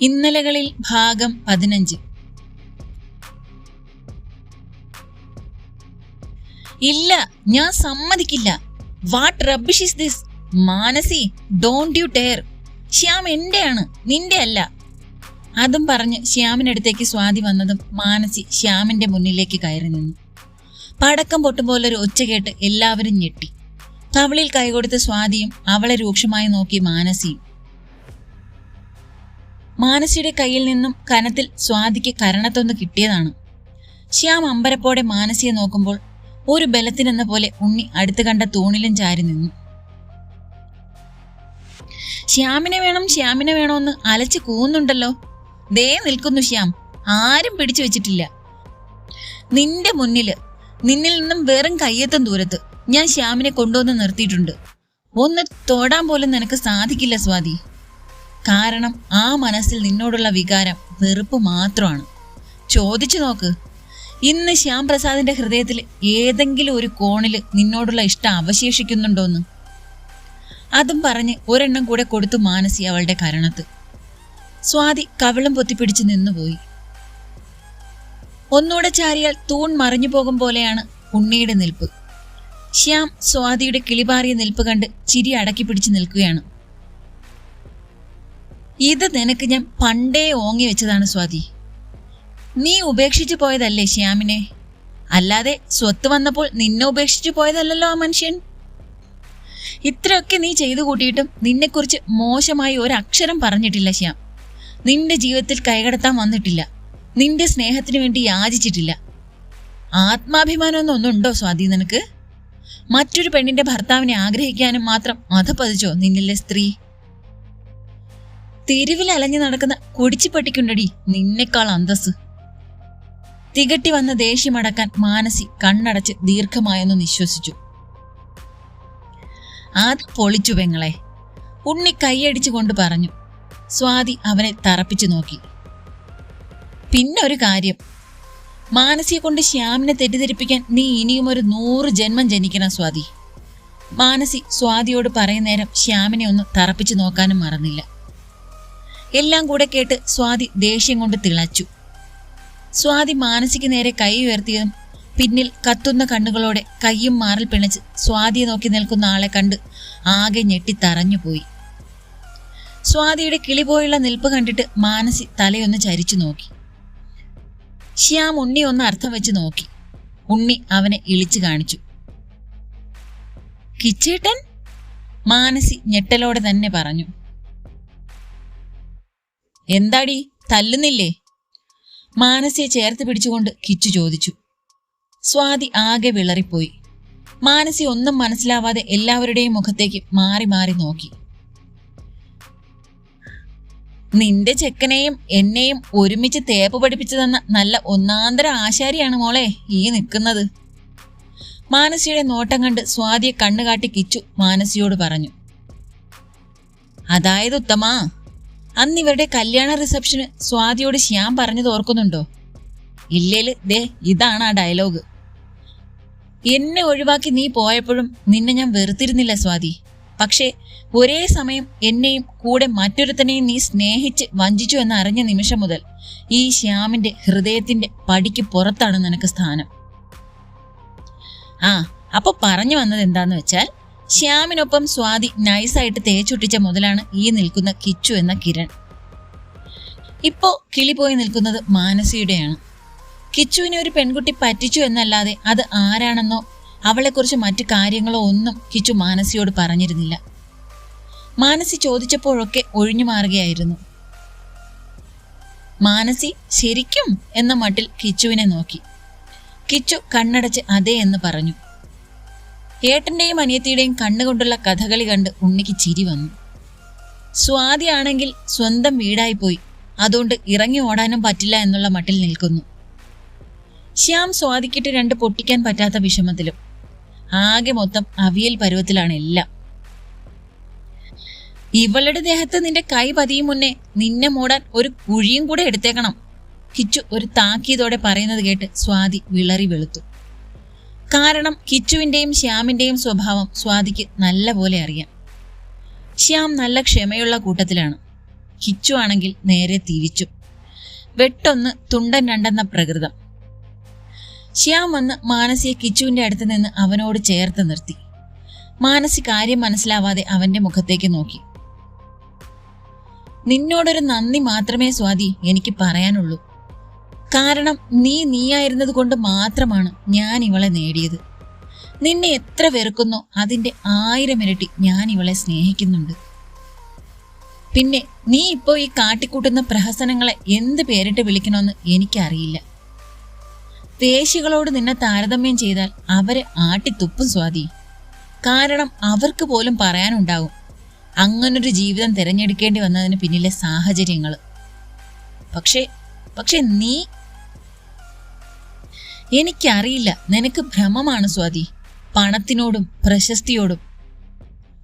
ഇന്നലകളിൽ ഭാഗം പതിനഞ്ച്. ഇല്ല ഞാൻ സമ്മതിക്കില്ല. What rubbish is this Manasi don't you dare Shyam എന്റെയാണ് നിന്റെ അല്ല. അതും പറഞ്ഞ് ശ്യാമിനടുത്തേക്ക് സ്വാതി വന്നതും മാനസി ശ്യാമിന്റെ മുന്നിലേക്ക് കയറി നിന്നു. പടക്കം പൊട്ടുപോലൊരു ഒച്ച കേട്ട് എല്ലാവരും ഞെട്ടി. കവിളിൽ കൈകൊടുത്ത സ്വാതിയും അവളെ രൂക്ഷമായി നോക്കി മാനസിയും. മാനസിയുടെ കയ്യിൽ നിന്നും കനത്തിൽ സ്വാതിക്ക് കരണത്തൊന്ന് കിട്ടിയതാണ്. ശ്യാം അമ്പരപ്പോടെ മാനസിയെ നോക്കുമ്പോൾ ഒരു ബലത്തിനെന്ന പോലെ ഉണ്ണി അടുത്ത് കണ്ട തൂണിലും ചാരി നിന്നു. ശ്യാമിനെ വേണം ശ്യാമിനെ വേണമെന്ന് അലച്ച് കൂന്നുണ്ടല്ലോ ദേ നിൽക്കുന്നു ശ്യാം. ആരും പിടിച്ചു വെച്ചിട്ടില്ല. നിന്റെ മുന്നിൽ നിന്നിൽ നിന്നും വെറും കയ്യെത്തും ദൂരത്ത് ഞാൻ ശ്യാമിനെ കൊണ്ടുവന്ന് നിർത്തിയിട്ടുണ്ട്. ഒന്ന് തോടാൻ പോലും നിനക്ക് സാധിക്കില്ല സ്വാതി. കാരണം ആ മനസ്സിൽ നിന്നോടുള്ള വികാരം വെറുപ്പ് മാത്രമാണ്. ചോദിച്ചു നോക്ക്. ഇന്ന് ശ്യാം പ്രസാദിന്റെ ഹൃദയത്തിൽ ഏതെങ്കിലും ഒരു കോണിൽ നിന്നോടുള്ള ഇഷ്ടം അവശേഷിക്കുന്നുണ്ടോന്ന്? അതും പറഞ്ഞ് ഒരെണ്ണം കൂടെ കൊടുത്തു മാനസി അവളുടെ കരണത്ത്. സ്വാതി കവിളം പൊത്തിപ്പിടിച്ച് നിന്നുപോയി. ഒന്നുകൂടെ ചാരിയാൽ തൂൺ മറിഞ്ഞു പോകും പോലെയാണ് ഉണ്ണിയുടെ നിൽപ്പ്. ശ്യാം സ്വാതിയുടെ കിളിപാറിയ നിൽപ്പ് കണ്ട് ചിരി അടക്കി പിടിച്ച് നിൽക്കുകയാണ്. ഇത് നിനക്ക് ഞാൻ പണ്ടേ ഓങ്ങി വെച്ചതാണ് സ്വാതി. നീ ഉപേക്ഷിച്ചു പോയതല്ലേ ശ്യാമിനെ? അല്ലാതെ സ്വത്ത് വന്നപ്പോൾ നിന്നെ ഉപേക്ഷിച്ചു പോയതല്ലല്ലോ ആ മനുഷ്യൻ. ഇത്രയൊക്കെ നീ ചെയ്തു കൂട്ടിയിട്ടും നിന്നെക്കുറിച്ച് മോശമായി ഒരക്ഷരം പറഞ്ഞിട്ടില്ല ശ്യാം. നിന്റെ ജീവിതത്തിൽ കൈകടത്താൻ വന്നിട്ടില്ല. നിന്റെ സ്നേഹത്തിന് വേണ്ടി യാചിച്ചിട്ടില്ല. ആത്മാഭിമാനമൊന്നും ഒന്നുണ്ടോ സ്വാതി നിനക്ക്? മറ്റൊരു പെണ്ണിന്റെ ഭർത്താവിനെ ആഗ്രഹിക്കാനും മാത്രം അധപതിച്ചോ നിന്നിലെ സ്ത്രീ? തെരുവിൽ അലഞ്ഞു നടക്കുന്ന കുടിച്ചുപട്ടിക്കുണ്ടടി നിന്നെക്കാൾ അന്തസ് തികട്ടി വന്ന ദേഷ്യമടക്കാൻ മാനസി കണ്ണടച്ച് ദീർഘമായൊന്ന് നിശ്വസിച്ചു. അത് പൊളിച്ചു പെങ്ങളെ ഉണ്ണി കൈയടിച്ചു കൊണ്ട് പറഞ്ഞു. സ്വാതി അവനെ തറപ്പിച്ചു നോക്കി. പിന്നെ ഒരു കാര്യം. മാനസിയെ കൊണ്ട് ശ്യാമിനെ തെറ്റിദ്ധരിപ്പിക്കാൻ നീ ഇനിയും ഒരു നൂറ് ജന്മം ജനിക്കണം സ്വാതി. മാനസി സ്വാതിയോട് പറയുന്നേരം ശ്യാമിനെ ഒന്ന് തറപ്പിച്ചു നോക്കാനും മറന്നില്ല. എല്ലാം കൂടെ കേട്ട് സ്വാതി ദേഷ്യം കൊണ്ട് തിളച്ചു. സ്വാതി മാനസിക്ക് നേരെ കൈ ഉയർത്തിയതും പിന്നിൽ കത്തുന്ന കണ്ണുകളോടെ കയ്യും മാറിൽ പിണച്ച് സ്വാതിയെ നോക്കി നിൽക്കുന്ന ആളെ കണ്ട് ആകെ തറഞ്ഞുപോയി സ്വാതിയുടെ കിളി പോയുള്ള നിൽപ്പ് കണ്ടിട്ട് മാനസി തലയൊന്ന് ചരിച്ചു നോക്കി. ശ്യാം ഉണ്ണി ഒന്ന് അർത്ഥം വെച്ച് നോക്കി. ഉണ്ണി അവനെ ഇളിച്ചു കാണിച്ചു. കിച്ചേട്ടൻ? മാനസി ഞെട്ടലോടെ തന്നെ പറഞ്ഞു. എന്താടി? തല്ലുന്നില്ലേ? മാനസിയെ ചേർത്ത് പിടിച്ചുകൊണ്ട് കിച്ചു ചോദിച്ചു. സ്വാതി ആകെ വിളറിപ്പോയി. മാനസി ഒന്നും മനസ്സിലാവാതെ എല്ലാവരുടെയും മുഖത്തേക്ക് മാറി മാറി നോക്കി. നിന്റെ ചെക്കനെയും എന്നെയും ഒരുമിച്ച് തേപ്പ് പഠിപ്പിച്ചു തന്ന നല്ല ഒന്നാന്തര ആശാരിയാണ് മോളെ ഈ നിൽക്കുന്നത്. മാനസിയുടെ നോട്ടം കണ്ട് സ്വാതിയെ കണ്ണുകാട്ടി കിച്ചു മാനസിയോട് പറഞ്ഞു. അതായത് ഉത്തമാ അന്ന് ഇവരുടെ കല്യാണ റിസപ്ഷന് സ്വാതിയോട് ശ്യാം പറഞ്ഞത് ഓർക്കുന്നുണ്ടോ? ഇല്ലേൽ ദേ ഇതാണ് ആ ഡയലോഗ് എന്നെ ഒഴിവാക്കി നീ പോയപ്പോഴും നിന്നെ ഞാൻ വെറുത്തിരുന്നില്ല സ്വാതി. പക്ഷേ ഒരേ സമയം എന്നെയും കൂടെ മറ്റൊരുത്തനെയും നീ സ്നേഹിച്ച് വഞ്ചിച്ചു എന്ന് അറിഞ്ഞ നിമിഷം മുതൽ ഈ ശ്യാമിന്റെ ഹൃദയത്തിന്റെ പടിക്ക് പുറത്താണ് നിനക്ക് സ്ഥാനം. ആ അപ്പൊ പറഞ്ഞു വന്നത് എന്താന്ന് വെച്ചാൽ ശ്യാമിനൊപ്പം സ്വാതി നൈസായിട്ട് തേച്ചൊട്ടിച്ച മുതലാണ് ഈ നിൽക്കുന്ന കിച്ചു എന്ന കിരൺ. ഇപ്പോ കിളി പോയി നിൽക്കുന്നത് മാനസിയുടെയാണ്. കിച്ചുവിനെ ഒരു പെൺകുട്ടി പറ്റിച്ചു എന്നല്ലാതെ അത് ആരാണെന്നോ അവളെക്കുറിച്ച് മറ്റു കാര്യങ്ങളോ ഒന്നും കിച്ചു മാനസിയോട് പറഞ്ഞിരുന്നില്ല. മാനസി ചോദിച്ചപ്പോഴൊക്കെ ഒഴിഞ്ഞു മാറുകയായിരുന്നു. മാനസി ശരിക്കും? എന്ന മട്ടിൽ കിച്ചുവിനെ നോക്കി. കിച്ചു കണ്ണടച്ച് അതേ എന്ന് പറഞ്ഞു. ഏട്ടന്റെയും അനിയത്തിയുടെയും കണ്ണുകൊണ്ടുള്ള കഥകളി കണ്ട് ഉണ്ണിക്ക് ചിരി വന്നു. സ്വാതി ആണെങ്കിൽ സ്വന്തം വീടായിപ്പോയി. അതുകൊണ്ട് ഇറങ്ങി ഓടാനും പറ്റില്ല എന്നുള്ള മട്ടിൽ നിൽക്കുന്നു. ശ്യാം സ്വാതിക്കിട്ട് രണ്ട് പൊട്ടിക്കാൻ പറ്റാത്ത വിഷമത്തിലും. ആകെ മൊത്തം അവിയൽ പരുവത്തിലാണ് എല്ലാം. ഇവളുടെ ദേഹത്ത് നിന്റെ കൈ പതിയും മുന്നേ നിന്നെ മൂടാൻ ഒരു കുഴിയും കൂടെ എടുത്തേക്കണം. കിച്ചു ഒരു താക്കീതോടെ പറയുന്നത് കേട്ട് സ്വാതി വിളറി വെളുത്തു. കാരണം കിച്ചുവിന്റെയും ശ്യാമിന്റെയും സ്വഭാവം സ്വാതിക്ക് നല്ലപോലെ അറിയാം. ശ്യാം നല്ല ക്ഷമയുള്ള കൂട്ടത്തിലാണ്. കിച്ചു ആണെങ്കിൽ നേരെ തിരിച്ചു. വെട്ടൊന്ന് തുണ്ടൻ രണ്ടെന്ന പ്രകൃതം. ശ്യാം വന്ന് മാനസിയെ കിച്ചുവിന്റെ അടുത്ത് നിന്ന് അവനോട് ചേർത്ത് നിർത്തി. മാനസി കാര്യം മനസ്സിലാവാതെ അവന്റെ മുഖത്തേക്ക് നോക്കി. നിന്നോടൊരു നന്ദി മാത്രമേ സ്വാതി എനിക്ക് പറയാനുള്ളൂ. കാരണം നീ നീയായിരുന്നത് കൊണ്ട് മാത്രമാണ് ഞാൻ ഇവളെ നേടിയത്. നിന്നെ എത്ര വെറുക്കുന്നോ അതിന്റെ ആയിരം ഇരട്ടി ഞാൻ ഇവളെ സ്നേഹിക്കുന്നുണ്ട്. പിന്നെ നീ ഇപ്പോ ഈ കാട്ടിക്കൂട്ടുന്ന പ്രഹസനങ്ങളെ എന്ത് പേരിട്ട് വിളിക്കണമെന്ന് എനിക്കറിയില്ല. പേശികളോട് നിന്നെ താരതമ്യം ചെയ്താൽ അവരെ ആട്ടിത്തുപ്പും സ്വാതി. കാരണം അവർക്ക് പോലും പറയാനുണ്ടാവും അങ്ങനൊരു ജീവിതം തിരഞ്ഞെടുക്കേണ്ടി വന്നതിന് പിന്നിലെ സാഹചര്യങ്ങൾ പക്ഷേ പക്ഷെ നീ എനിക്കറിയില്ല. നിനക്ക് ഭ്രമമാണ് സ്വാതി. പണത്തിനോടും പ്രശസ്തിയോടും.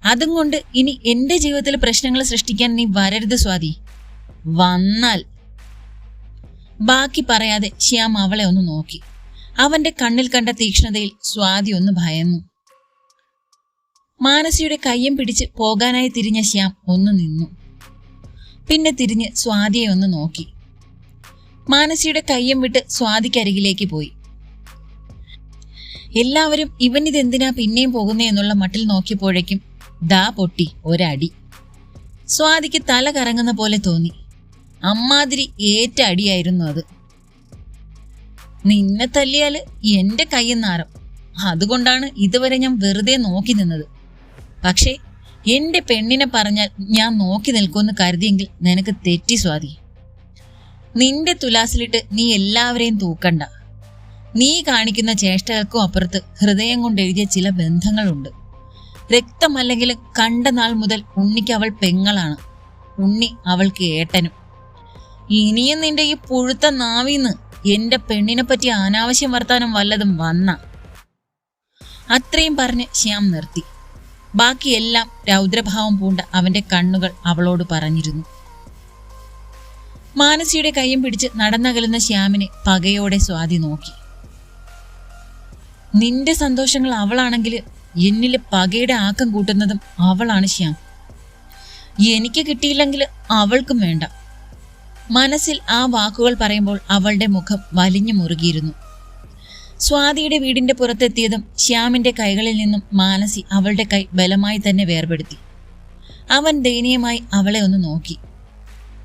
അതും കൊണ്ട് ഇനി എന്റെ ജീവിതത്തിൽ പ്രശ്നങ്ങൾ സൃഷ്ടിക്കാൻ നീ വരരുത് സ്വാതി. വന്നാൽ. ബാക്കി പറയാതെ ശ്യാം അവളെ ഒന്ന് നോക്കി. അവന്റെ കണ്ണിൽ കണ്ട തീക്ഷ്ണതയിൽ സ്വാതി ഒന്ന് ഭയന്നു. മാനസിയുടെ കയ്യും പിടിച്ച് പോകാനായി തിരിഞ്ഞ ശ്യാം ഒന്ന് നിന്നു. പിന്നെ തിരിഞ്ഞ് സ്വാതിയെ ഒന്ന് നോക്കി. മാനസിയുടെ കയ്യം വിട്ട് സ്വാതിക്കരികിലേക്ക് പോയി. എല്ലാവരും ഇവൻ ഇതെന്തിനാ പിന്നെയും പോകുന്നേ എന്നുള്ള മട്ടിൽ നോക്കിയപ്പോഴേക്കും ദാ പൊട്ടി ഒരടി. സ്വാതിക്ക് തല കറങ്ങുന്ന പോലെ തോന്നി. അമ്മാതിരി ഏറ്റ അടിയായിരുന്നു അത്. നിന്നെ തല്ലിയാൽ എന്റെ കൈ നാരം അതുകൊണ്ടാണ് ഇതുവരെ ഞാൻ വെറുതെ നോക്കി നിന്നത്. പക്ഷേ എന്റെ പെണ്ണിനെ പറഞ്ഞാൽ ഞാൻ നോക്കി നിൽക്കുമെന്ന് കരുതിയെങ്കിൽ നിനക്ക് തെറ്റി സ്വാതി. നിന്റെ തുലാസിലിട്ട് നീ എല്ലാവരെയും തൂക്കണ്ട. നീ കാണിക്കുന്ന ചേഷ്ടകൾക്കും അപ്പുറത്ത് ഹൃദയം കൊണ്ട് എഴുതിയ ചില ബന്ധങ്ങളുണ്ട്. രക്തമല്ലെങ്കിലും കണ്ട നാൾ മുതൽ ഉണ്ണിക്ക് അവൾ പെങ്ങളാണ്. ഉണ്ണി അവൾക്ക് ഏട്ടനും. ഇനിയും നിന്റെ ഈ പുഴുത്ത നാവിന്ന് എന്റെ പെണ്ണിനെ പറ്റി അനാവശ്യം വർത്താനം വല്ലതും വന്ന? അത്രയും പറഞ്ഞ് ശ്യാം നിർത്തി. ബാക്കിയെല്ലാം രൗദ്രഭാവം പൂണ്ട അവന്റെ കണ്ണുകൾ അവളോട് പറഞ്ഞിരുന്നു. മാനസിയുടെ കൈയും പിടിച്ച് നടന്നകലുന്ന ശ്യാമിനെ പകയോടെ സ്വാതി നോക്കി. നിന്റെ സന്തോഷങ്ങൾ അവളാണെങ്കിൽ എന്നിൽ പകയുടെ ആക്കം കൂട്ടുന്നതും അവളാണ് ശ്യാം. എനിക്ക് കിട്ടിയില്ലെങ്കിൽ അവൾക്കും വേണ്ട. മനസ്സിൽ ആ വാക്കുകൾ പറയുമ്പോൾ അവളുടെ മുഖം വലിഞ്ഞു മുറുകിയിരുന്നു. സ്വാതിയുടെ വീടിന്റെ പുറത്തെത്തിയതും ശ്യാമിന്റെ കൈകളിൽ നിന്നും മാനസി അവളുടെ കൈ ബലമായി തന്നെ വേർപെടുത്തി. അവൻ ദയനീയമായി അവളെ ഒന്ന് നോക്കി.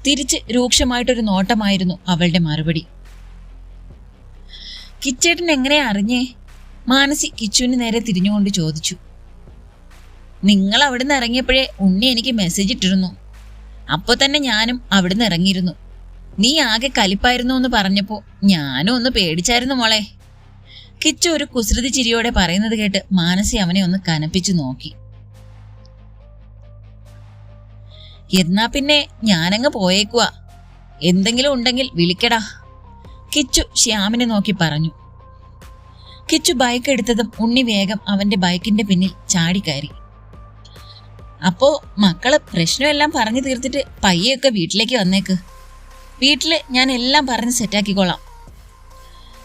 തിരിച്ച് രൂക്ഷമായിട്ടൊരു നോട്ടമായിരുന്നു അവളുടെ മറുപടി. കിച്ചേട്ടൻ എങ്ങനെയാ അറിഞ്ഞേ? മാനസി കിച്ചുവിന് നേരെ തിരിഞ്ഞുകൊണ്ട് ചോദിച്ചു നിങ്ങൾ അവിടുന്ന് ഇറങ്ങിയപ്പോഴേ ഉണ്ണി എനിക്ക് മെസ്സേജ് ഇട്ടിരുന്നു. അപ്പോൾ തന്നെ ഞാനും അവിടുന്ന് ഇറങ്ങിയിരുന്നു. നീ ആകെ കലിപ്പായിരുന്നു എന്ന് പറഞ്ഞപ്പോ ഞാനും ഒന്ന് പേടിച്ചായിരുന്നു മോളെ. കിച്ചു ഒരു കുസൃതി ചിരിയോടെ പറയുന്നത് കേട്ട് മാനസി അവനെ ഒന്ന് കനപ്പിച്ചു നോക്കി. എന്നാ പിന്നെ ഞാനങ്ങ് പോയേക്കുവാ. എന്തെങ്കിലും ഉണ്ടെങ്കിൽ വിളിക്കടാ. കിച്ചു ശ്യാമിനെ നോക്കി പറഞ്ഞു. കിച്ചു ബൈക്ക് എടുത്തതും ഉണ്ണി വേഗം അവന്റെ ബൈക്കിന്റെ പിന്നിൽ ചാടിക്കയറി അപ്പോ മക്കൾ പ്രശ്നമെല്ലാം പറഞ്ഞു തീർത്തിട്ട് പയ്യൊക്കെ വീട്ടിലേക്ക് വന്നേക്ക്. വീട്ടിൽ ഞാൻ എല്ലാം പറഞ്ഞ് സെറ്റാക്കിക്കോളാം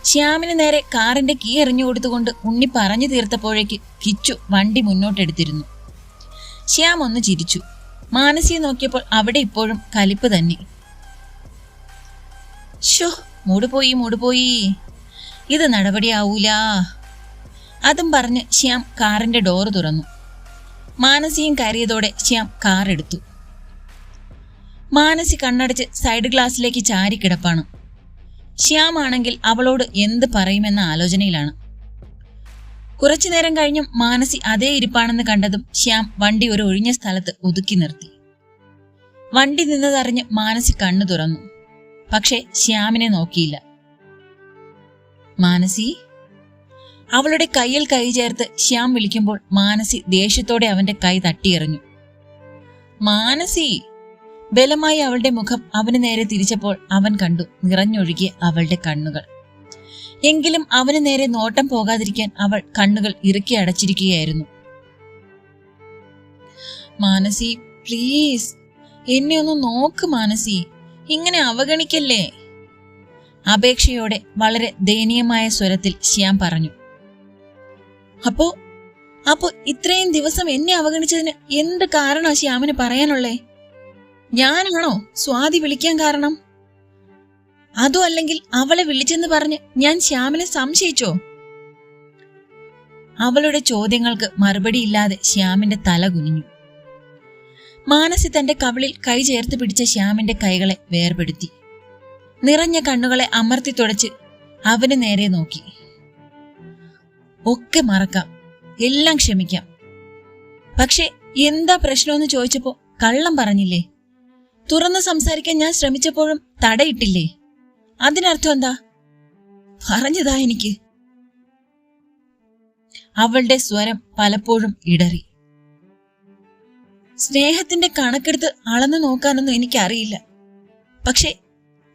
ശ്യാമിന് നേരെ കാറിന്റെ കീ എറിഞ്ഞു കൊടുത്തുകൊണ്ട് ഉണ്ണി പറഞ്ഞു തീർത്തപ്പോഴേക്ക് കിച്ചു വണ്ടി മുന്നോട്ടെടുത്തിരുന്നു. ശ്യാം ഒന്ന് ചിരിച്ചു. മാനസിയെ നോക്കിയപ്പോൾ അവിടെ ഇപ്പോഴും കലിപ്പ് തന്നെ. ഷോ മൂടുപോയി മൂടുപോയി. ഇത് നടപടിയാവൂല. അതും പറഞ്ഞ് ശ്യാം കാറിന്റെ ഡോറ് തുറന്നു. മാനസിയും കയറിയതോടെ ശ്യാം കാർ എടുത്തു. മാനസി കണ്ണടച്ച് സൈഡ് ഗ്ലാസ്സിലേക്ക് ചാരി കിടപ്പാണ്. ശ്യാം ആണെങ്കിൽ അവളോട് എന്ത് പറയുമെന്ന ആലോചനയിലാണ്. കുറച്ചു നേരം കഴിഞ്ഞും മാനസി അതേ ഇരിപ്പാണെന്ന് കണ്ടതും ശ്യാം വണ്ടി ഒരു ഒഴിഞ്ഞ സ്ഥലത്ത് ഒതുക്കി നിർത്തി. വണ്ടി നിന്നതറിഞ്ഞ് മാനസി കണ്ണു തുറന്നു. പക്ഷെ ശ്യാമിനെ നോക്കിയില്ല. മാനസി? അവളുടെ കയ്യിൽ കൈ ചേർത്ത് ശ്യാം വിളിക്കുമ്പോൾ മാനസി ദേഷ്യത്തോടെ അവന്റെ കൈ തട്ടിയെറിഞ്ഞു. മാനസി! ബലമായി അവളുടെ മുഖം അവന് നേരെ തിരിച്ചപ്പോൾ അവൻ കണ്ടു നിറഞ്ഞൊഴുകിയ അവളുടെ കണ്ണുകൾ. എങ്കിലും അവന് നേരെ നോട്ടം പോകാതിരിക്കാൻ അവൾ കണ്ണുകൾ ഇറുക്കി അടച്ചിരിക്കുകയായിരുന്നു. മാനസി പ്ലീസ് എന്നെ ഒന്ന് നോക്ക് മാനസി. ഇങ്ങനെ അവഗണിക്കല്ലേ? അപേക്ഷയോടെ വളരെ ദയനീയമായ സ്വരത്തിൽ ശ്യാം പറഞ്ഞു അപ്പോ അപ്പോ ഇത്രയും ദിവസം എന്നെ അവഗണിച്ചതിന് എന്ത് കാരണമാ ശ്യാമിന് പറയാനുള്ളേ? ഞാനാണോ സ്വാതി വിളിക്കാൻ കാരണം? അതോ അല്ലെങ്കിൽ അവളെ വിളിച്ചെന്ന് പറഞ്ഞ് ഞാൻ ശ്യാമിനെ സംശയിച്ചോ? അവളുടെ ചോദ്യങ്ങൾക്ക് മറുപടിയില്ലാതെ ശ്യാമിന്റെ തല കുനിഞ്ഞു. മാനസി തന്റെ കവിളിൽ കൈ ചേർത്ത് പിടിച്ച ശ്യാമിന്റെ കൈകളെ വേർപെടുത്തി. നിറഞ്ഞ കണ്ണുകളെ അമർത്തി തുടച്ച് അവന് നേരെ നോക്കി. ഒക്കെ മറക്കാം. എല്ലാം ക്ഷമിക്കാം. പക്ഷെ എന്താ പ്രശ്നമെന്ന് ചോദിച്ചപ്പോ കള്ളം പറഞ്ഞില്ലേ? തുറന്ന് സംസാരിക്കാൻ ഞാൻ ശ്രമിച്ചപ്പോഴും തടയിട്ടില്ലേ? അതിനർത്ഥം എന്താ? പറഞ്ഞതാ എനിക്ക്. അവളുടെ സ്വരം പലപ്പോഴും ഇടറി. സ്നേഹത്തിന്റെ കണക്കെടുത്ത് അളന്നു നോക്കാനൊന്നും എനിക്കറിയില്ല. പക്ഷേ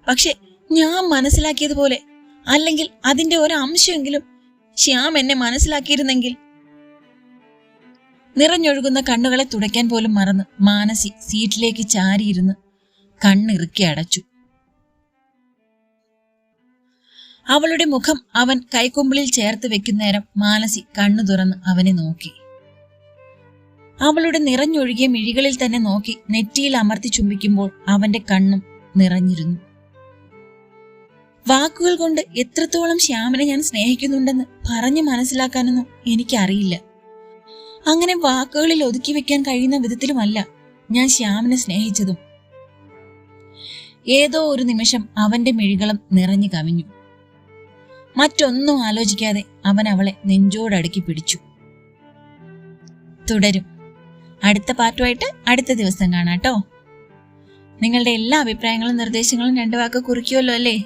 പക്ഷെ ഞാൻ മനസ്സിലാക്കിയതുപോലെ അല്ലെങ്കിൽ അതിന്റെ ഒരു അംശമെങ്കിലും ശ്യാം എന്നെ മനസ്സിലാക്കിയിരുന്നെങ്കിൽ. നിറഞ്ഞൊഴുകുന്ന കണ്ണുകളെ തുടയ്ക്കാൻ പോലും മറന്ന് മാനസി സീറ്റിലേക്ക് ചാരിയിരുന്ന് കണ്ണിറുക്കി അടച്ചു. അവളുടെ മുഖം അവൻ കൈക്കൊമ്പിളിൽ ചേർത്ത് വെക്കുന്നേരം മാനസി കണ്ണു തുറന്ന് അവനെ നോക്കി. അവളുടെ നിറഞ്ഞൊഴുകിയ മിഴികളിൽ തന്നെ നോക്കി നെറ്റിയിൽ അമർത്തി ചുംബിക്കുമ്പോൾ അവന്റെ കണ്ണും നിറഞ്ഞിരുന്നു. വാക്കുകൾ കൊണ്ട് എത്രത്തോളം ശ്യാമിനെ ഞാൻ സ്നേഹിക്കുന്നുണ്ടെന്ന് പറഞ്ഞു മനസ്സിലാക്കാനൊന്നും എനിക്കറിയില്ല. അങ്ങനെ വാക്കുകളിൽ ഒതുക്കി വെക്കാൻ കഴിയുന്ന വിധത്തിലുമല്ല ഞാൻ ശ്യാമിനെ സ്നേഹിച്ചതും. ഏതോ ഒരു നിമിഷം അവന്റെ മിഴികളും നിറഞ്ഞു കവിഞ്ഞു. മറ്റൊന്നും ആലോചിക്കാതെ അവൻ അവളെ നെഞ്ചോടടുക്കി പിടിച്ചു. തുടരും. അടുത്ത പാർട്ടുമായിട്ട് അടുത്ത ദിവസം കാണാട്ടോ നിങ്ങളുടെ എല്ലാ അഭിപ്രായങ്ങളും നിർദ്ദേശങ്ങളും രണ്ടു വാക്ക് കുറിക്കുമല്ലോ അല്ലേ?